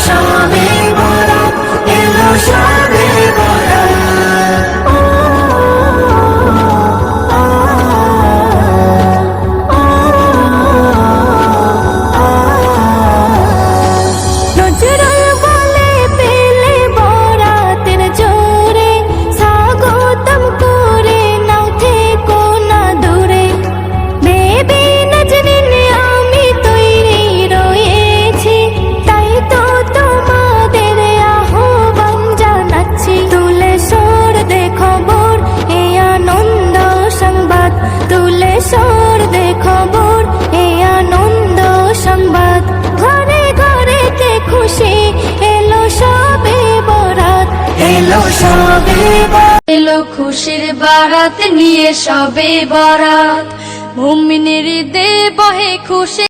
সবে বরাত এলো সবে বরাত রোজ খুশির বারাত নিয়ে সবে বরাত। মুমিনের দেবহে খুশি